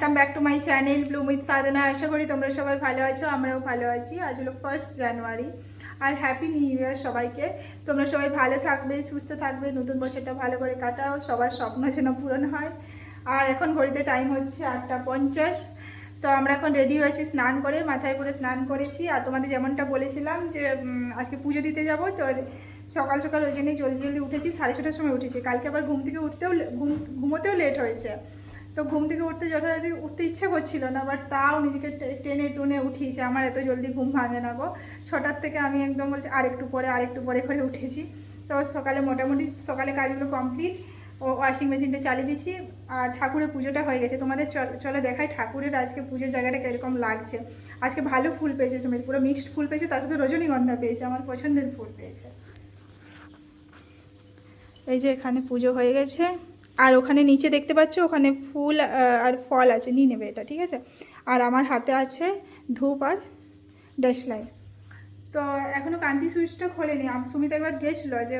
Welcome back to my channel bloom with Sadhana আশা করি তোমরা সবাই ভালো আছো, আমরাও ভালো আছি। আজ হলো ফার্স্ট জানুয়ারি আর হ্যাপি নিউ ইয়ার সবাইকে। তোমরা সবাই ভালো থাকবে, সুস্থ থাকবে, নতুন বছরটা ভালো করে কাটাও, সবার স্বপ্ন যেন পূরণ হয়। আর এখন ঘড়িতে টাইম হচ্ছে আটটা পঞ্চাশ। তো আমরা এখন রেডি হয়েছি স্নান করে, মাথায় করে স্নান করেছি। আর তোমাদের যেমনটা বলেছিলাম যে আজকে পুজো দিতে যাব, তো সকাল সকাল ওই জন্যই জলদি জলদি উঠেছি, সাড়ে ছটার সময় উঠেছি। কালকে আবার ঘুম থেকে উঠতেও ঘুম, ঘুমোতেও লেট হয়েছে। তো ঘুম থেকে উঠতে যথাযথ উঠতে ইচ্ছে করছিল না বাট তাও নিজেকে টেনে টুনে উঠিয়েছে। আমার এত জলদি ঘুম ভাঙে না গো। ছটার থেকে আমি একদম বলছি আরেকটু পরে আরেকটু পরে করে উঠেছি। তো সকালে মোটামুটি সকালে কাজগুলো কমপ্লিট ও ওয়াশিং মেশিনটা চালিয়ে দিচ্ছি আর ঠাকুরের পুজোটা হয়ে গেছে। তোমাদের চল- চলে দেখাই ঠাকুরের আজকে পুজোর জায়গাটা কীরকম লাগছে। আজকে ভালো ফুল পেয়েছে সমেত। পুরো মিক্সড ফুল পেয়েছে, তার সাথে রজনীগন্ধা পেয়েছে, আমার পছন্দের ফুল পেয়েছে। এই যে এখানে পুজো হয়ে গেছে। আর ওখানে নিচে দেখতে পাচ্ছ ওখানে ফুল আর ফল আছে নিয়ে নেবে এটা ঠিক আছে? আর আমার হাতে আছে ধূপ আর ড্যাশলাইট তো এখনও কান্তি সুইচটা খোলেনি। আম- সুমিত একবার গেছিল যে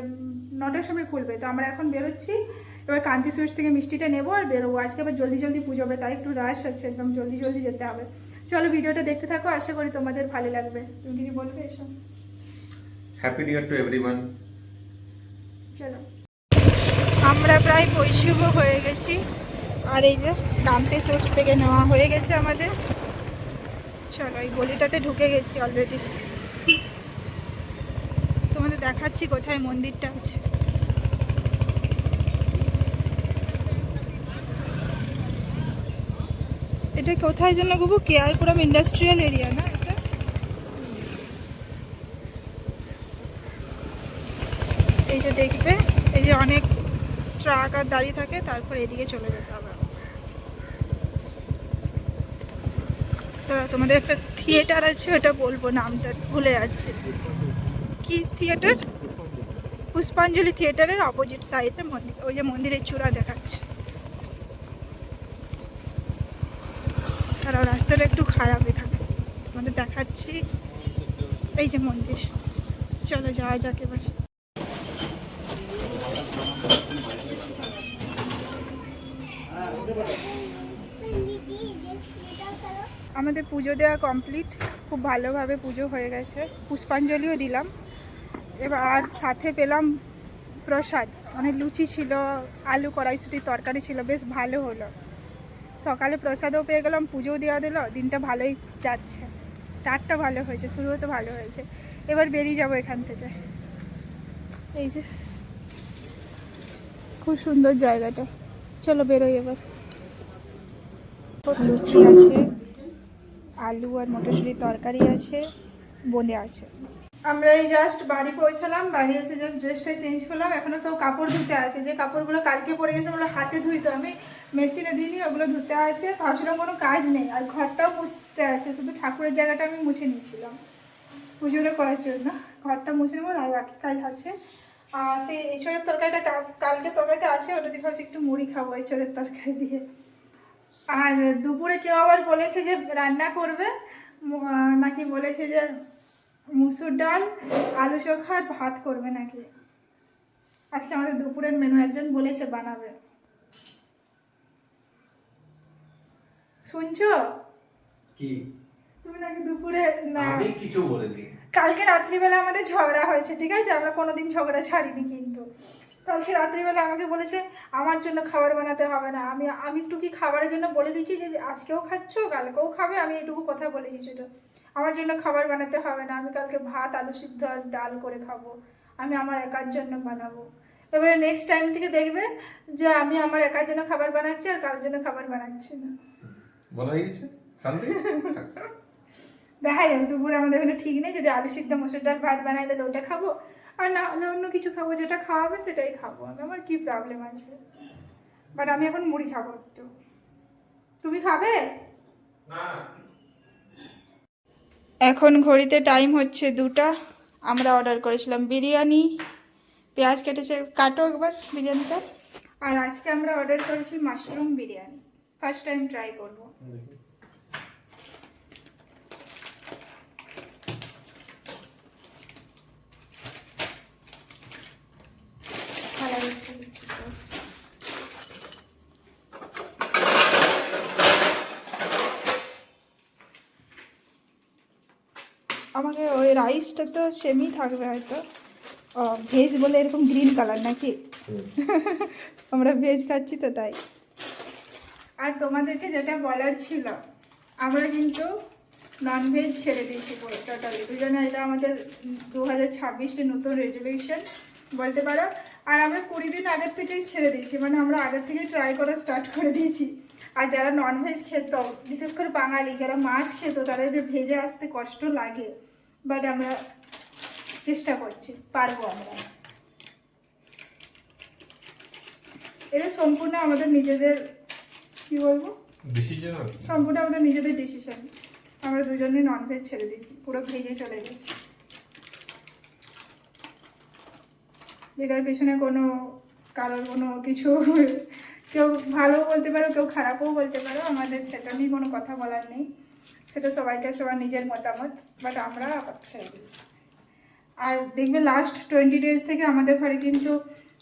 নটার সময় খুলবে। তো আমরা এখন বেরোচ্ছি। এবার কান্তি সুইচ থেকে মিষ্টিটা নেব আর বেরোবো। আজকে আবার জলদি জলদি পুজো হবে তাই একটু রাশ আছে একদম জলদি জলদি যেতে হবে। চলো ভিডিওটা দেখতে থাকো আশা করি তোমাদের ভালো লাগবে। তুমি কিছু বলবে এসো happy new year to everyone চলো। আমরা প্রায় পরিশুভ হয়ে গেছি। আর এই যে কান্তি সুইটস থেকে নেওয়া হয়ে গেছে আমাদের। চলো, এই গলিটাতে ঢুকে গেছি অলরেডি তোমাদের দেখাচ্ছি কোথায় মন্দিরটা আছে। এটা কোথায় জন্য গুবু? কেয়ারপুরম ইন্ডাস্ট্রিয়াল এরিয়া না এটা? এই যে দেখবে, এই যে অনেক ট্রাক আর দাঁড়িয়ে থাকে, তারপর এদিকে চলে যেতে হবে। তোমাদের একটা থিয়েটার আছে, ওটা বলব নামটা, ভুলে যাচ্ছে। কি থিয়েটার পুষ্পাঞ্জলি থিয়েটারের অপোজিট সাইডে মন্দির ওই যে মন্দিরের চূড়া দেখাচ্ছে। তারাও রাস্তাটা একটু খারাপ এখানে। তোমাদের দেখাচ্ছি। এই যে মন্দির। চলো যাওয়া যাক এবার। আমাদের পুজো দেওয়া কমপ্লিট খুব ভালোভাবে পুজো হয়ে গেছে। পুষ্পাঞ্জলিও দিলাম। এবার আর সাথে পেলাম প্রসাদ। মানে লুচি ছিল, আলু কড়াইশুটির তরকারি ছিল, বেশ ভালো হলো। সকালে প্রসাদও পেয়ে গেলাম, পুজোও দেওয়া দিল, দিনটা ভালোই যাচ্ছে। স্টার্টটা ভালো হয়েছে শুরুও তো ভালো হয়েছে। এবার বেরিয়ে যাব এখান থেকে। এই যে, খুব সুন্দর জায়গাটা। চলো বেরোই এবার। লুচি আছে। আলু আর মটরশুঁটির তরকারি আছে, বোঁদে আছে। আমরা এই জাস্ট বাড়ি পৌঁছালাম, বাড়ি এসে জাস্ট ড্রেসটা চেঞ্জ করলাম। এখনও সব কাপড় ধুতে আছে। যে কাপড়গুলো কালকে পরে গেছে ওগুলো হাতে ধুইতো আমি মেশিনে দিইনি, ওগুলো ধুতে আছে। ভাবছিলাম কোনো কাজ নেই। আর ঘরটাও মুছতে আছে। শুধু ঠাকুরের জায়গাটা আমি মুছে নিয়েছিলাম পুজোটা করার জন্য। ঘরটা মুছে নেব আর বাকি কাজ আছে। আর সেই এঁচড়ের তরকারিটা কালকে তরকারিটা আছে। ওটা দিয়ে ভাবছি একটু মুড়ি খাব এঁচড়ের তরকারি দিয়ে। আর দুপুরে কেউ আবার বলেছে যে রান্না করবে নাকি বলেছে যে মুসুর ডাল আলু চোখা আর ভাত করবে নাকি। আজকে আমাদের দুপুরের মেনু একজন বলেছে বানাবে। শুনছো? কি? তুমি নাকি দুপুরে না আমি কিছু বলিনি। কালকে রাত্রিবেলা আমাদের ঝগড়া হয়েছে ঠিক আছে? আমরা কোনোদিন ঝগড়া ছাড়িনি কিন্তু। কালকে রাত্রিবেলা আমাকে বলেছে আমার জন্য খাবার বানাতে হবে না। আমি আমি একটু কি খাবারের জন্য বলে দিচ্ছি যে আজকেও খাচ্ছ কালকেও খাবে? আমি এটুকু কথা বলেছি সেটা আমার জন্য খাবার বানাতে হবে না আমি কালকে ভাত আলু সিদ্ধ আর ডাল করে খাব। আমি আমার একার জন্য বানাবো। এবারে নেক্সট টাইম থেকে দেখবে যে আমি আমার একার জন্য খাবার বানাচ্ছি আর কারোর জন্য খাবার বানাচ্ছি না। বলা হয়ে গেছে? শান্তি? দেখা যাবে দুপুরে আমাদের কোনো ঠিক নেই। যদি আলু সিদ্ধ মসুর ডাল ভাত বানাই তাহলে ওটা খাব। আর না হলে অন্য কিছু খাব যেটা খাওয়াবে সেটাই খাব। আমি আমার কি প্রবলেম আছে? বাট আমি এখন মুড়ি খাব একটু। তুমি খাবে? এখন ঘড়িতে টাইম হচ্ছে দুটা। আমরা অর্ডার করেছিলাম বিরিয়ানি। পেঁয়াজ কেটেছে কাটো একবার বিরিয়ানিটা। আর আজকে আমরা অর্ডার করেছি mushroom biryani. First time try করব ভালো হচ্ছে আমাকে ওই রাইসটা তো সেমই থাকবে হয়তো। ও ভেজ বলে এরকম গ্রিন কালার নাকি? আমরা ভেজ খাচ্ছি তো তাই। আর তোমাদেরকে যেটা বলার ছিল আমরা কিন্তু ননভেজ ছেড়ে দিয়েছি টোটালি দুজনে এটা আমাদের দু হাজার ছাব্বিশে নতুন রেজলিউশন বলতে পারো। আর আমরা কুড়ি দিন আগের থেকেই ছেড়ে দিয়েছি মানে আমরা আগের থেকেই ট্রাই করা স্টার্ট করে দিয়েছি। আর যারা ননভেজ খেত বিশেষ করে বাঙালি যারা মাছ খেত তাদের যে ভেজে আসতে কষ্ট লাগে। বাট আমরা চেষ্টা করছি পারব আমরা। এটা সম্পূর্ণ আমাদের নিজেদের কি বলব? সম্পূর্ণ আমাদের নিজেদের ডিসিশন আমরা দুজনেই ননভেজ ছেড়ে দিয়েছি পুরো ভেজে চলে গেছি। যেটার পেছনে কোনো কারোর কোনো কিছু কেউ ভালো বলতে পারো কেউ খারাপও বলতে পারো আমাদের সেটা নিয়ে কোনো কথা বলার নেই। সেটা সবাইকে সবার নিজের মতামত বাট আমরা ছেড়ে দিয়েছি আর দেখবে লাস্ট টোয়েন্টি ডেজ থেকে আমাদের ঘরে কিন্তু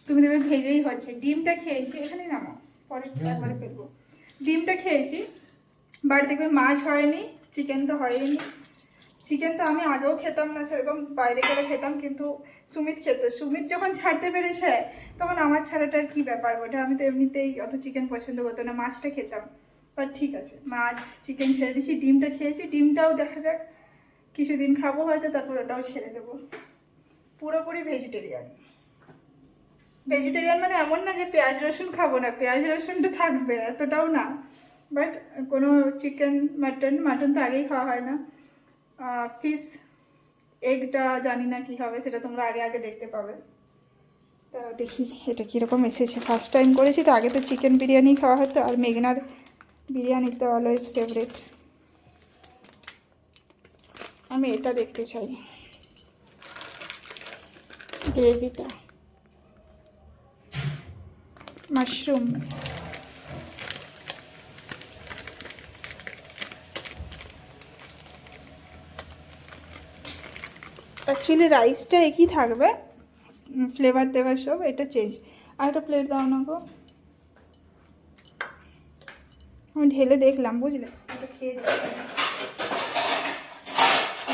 তুমি দেখবে ভেজেই হচ্ছে। ডিমটা খেয়েছি এখানে নামো পরে একবারে ফেলব। ডিমটা খেয়েছি বাট দেখবে মাছ হয়নি চিকেন তো হয়নি। চিকেন তো আমি আগেও খেতাম না সেরকম বাইরে করে খেতাম কিন্তু সুমিত খেত। সুমিত যখন ছাড়তে পেরেছে তখন আমার ছাড়াটার কি ব্যাপার? ওটা আমি তো এমনিতেই অত চিকেন পছন্দ করতো না মাছটা খেতাম। বাট ঠিক আছে, মাছ চিকেন ছেড়ে দিয়েছি, ডিমটা খেয়েছি, ডিমটাও দেখা যাক, কিছুদিন খাব হয়তো, তারপর ওটাও ছেড়ে দেবো। পুরোপুরি ভেজিটেরিয়ান ভেজিটেরিয়ান মানে এমন না যে পেঁয়াজ, রসুন খাব না, পেঁয়াজ, রসুনটা থাকবে, এতটাও না। বাট কোনো চিকেন মাটন মাটন তো আগেই খাওয়া হয় না। ফিশ এগটা জানি না কি হবে, সেটা তোমরা আগে আগে দেখতে পাবে। তারা দেখি, এটা কীরকম এসেছে। ফার্স্ট টাইম করেছি তো, আগে তো চিকেন বিরিয়ানি খাওয়া হতো, আর মেঘনার বিরিয়ানি তো অলওয়েজ ফেভারিট আমি এটা দেখতে চাই। গ্রেভিটা। মাশরুম। অ্যাকচুয়ালি রাইসটা একই থাকবে। ফ্লেভার দেওয়ার সব, এটা চেঞ্জ আর একটা প্লেট দাও না গো। আমি ঢেলে দেখলাম বুঝলে? এটা খেয়ে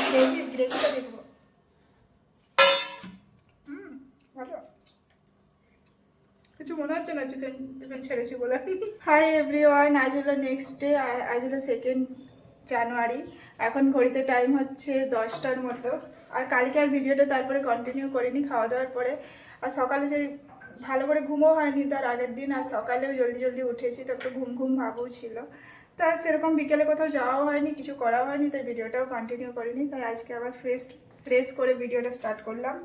গ্রেভি গ্রেভিটা দেখব। হুম ভালো। কিছু মনে হচ্ছে না চিকেন চিকেন ছেড়েছি বলে? হাই এভরিওয়ান আজ হলো নেক্সট ডে আর আজ হলো সেকেন্ড জানুয়ারি এখন ঘড়িতে টাইম হচ্ছে দশটার মতো। আর কালকে আর ভিডিওটা তারপরে কন্টিনিউ করিনি খাওয়া দাওয়ার পরে। আর সকালে সেই ভালো করে ঘুমও হয়নি, তার আগের দিন আর সকালেও জলদি জলদি উঠেছি তো একটু ঘুম ঘুম ভাবও ছিল। তা সেরকম বিকেলে কোথাও যাওয়াও হয়নি, কিছু করাও হয়নি, তাই ভিডিওটাও কন্টিনিউ করিনি, তাই আজকে আবার ফ্রেশ ফ্রেশ করে ভিডিওটা স্টার্ট করলাম।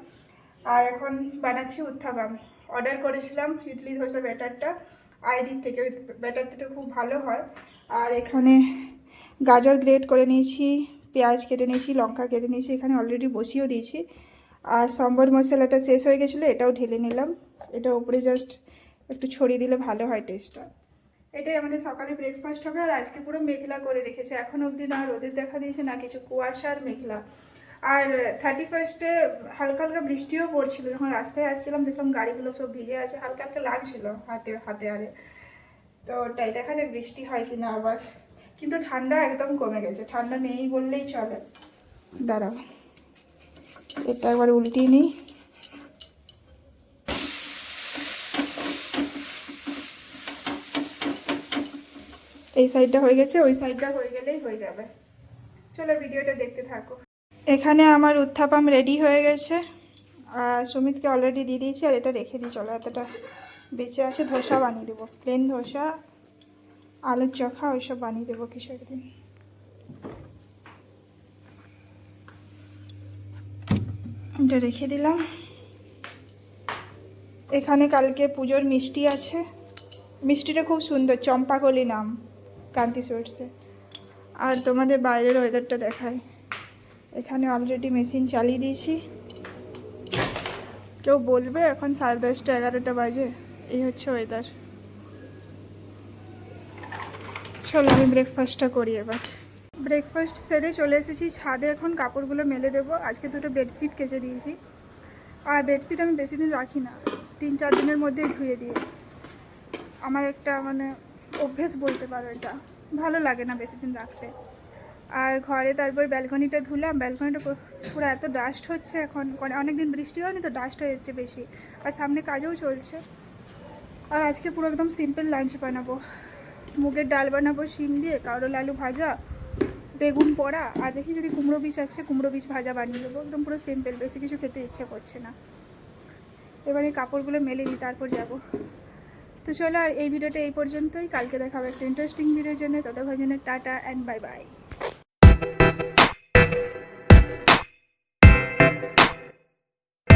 আর এখন বানাচ্ছি উত্থাপাম। অর্ডার করেছিলাম ইডলি ধোসা ব্যাটারটা আইডির থেকে ব্যাটারটা খুব ভালো হয়। আর এখানে গাজর গ্রেট করে নিয়েছি, পেঁয়াজ কেটে নিয়েছি, লঙ্কা কেটে নিয়েছি, এখানে অলরেডি বসিয়েও দিয়েছি। আর সম্বর মশলাটা শেষ হয়ে গেছিল, এটাও ঢেলে নিলাম। এটা উপরে জাস্ট একটু ছড়িয়ে দিলে ভালো হয় টেস্টটা এটাই আমাদের সকালে ব্রেকফাস্ট হবে আর আজকে পুরো মেঘলা করে রেখেছে। এখন অবধি না রোদের দেখা দিয়েছে, না কিছু কুয়াশা আর মেঘলা। আর থার্টি ফার্স্টে হালকা হালকা বৃষ্টিও পড়ছিল। যখন রাস্তায় আসছিলাম, দেখলাম গাড়িগুলো সব ভিজে আছে, হালকা হালকা লাগছিল হাতে হাতে আরে। তো ওটাই, দেখা যাক বৃষ্টি হয় কি না আবার। কিন্তু ঠান্ডা একদম কমে গেছে। ঠান্ডা নেই বললেই চলে। দাঁড়াও। এটা একবার উল্টিয়ে নিই। এই সাইডটা হয়ে গেছে, ওই সাইডটা হয়ে গেলেই হয়ে যাবে। চলো ভিডিওটা দেখতে থাকো। এখানে আমার উত্থাপাম রেডি হয়ে গেছে। আর সুমিতকে অলরেডি দিয়ে দিয়েছি, আর এটা রেখে দিই। চলো এতটা বেঁচে আছে, ধোসা বানিয়ে দেবো। প্লেন ধোসা, আলুর চোখা, ওইসব বানিয়ে দেবো কিছু একদিন। এটা রেখে দিলাম। এখানে কালকে পুজোর মিষ্টি আছে। মিষ্টিটা খুব সুন্দর, চম্পাকলি নাম। কান্তি সুইটসে আর তোমাদের বাইরের ওয়েদারটা দেখায় এখানে অলরেডি মেশিন চালিয়ে দিয়েছি। কেউ বলবে এখন সাড়ে দশটা এগারোটা বাজে। এই হচ্ছে ওয়েদার চলো আমি ব্রেকফাস্টটা করি এবার। ব্রেকফাস্ট সেরে চলে এসেছি। ছাদে এখন কাপড়গুলো মেলে দেবো। আজকে দুটো বেডশিট কেচে দিয়েছি। আর বেডশিট আমি বেশি দিন রাখি না। তিন চার দিনের মধ্যেই ধুয়ে দিই। আমার একটা মানে অভ্যেস বলতে পারো এটা। ভালো লাগে না বেশি দিন রাখতে। আর ঘরে তারপর ব্যালকনিটা ধুলাম, ব্যালকনিটা পুরো এত ডাস্ট হচ্ছে এখন। অনেক দিন বৃষ্টি হয়নি তো ডাস্ট হয়ে যাচ্ছে বেশি। আর সামনে কাজও চলছে। আর আজকে পুরো একদম সিম্পল লাঞ্চ বানাবো। মুগের ডাল বানাবো, শিম দিয়ে কারোল আলু ভাজা, বেগুন পোড়া আর দেখি যদি কুমড়ো বীজ আছে, কুমড়ো বীজ ভাজা বানিয়ে দেবো একদম পুরো সিম্পল বেশি কিছু খেতে ইচ্ছে করছে না। এবার কাপড়গুলো মেলে দিই, তারপর যাব। তো চলো এই ভিডিওটা এই পর্যন্তই। কালকে দেখাবো একটা ইন্টারেস্টিং ভিডিওর জন্য। ততক্ষণ জন্য টাটা অ্যান্ড বাই বাই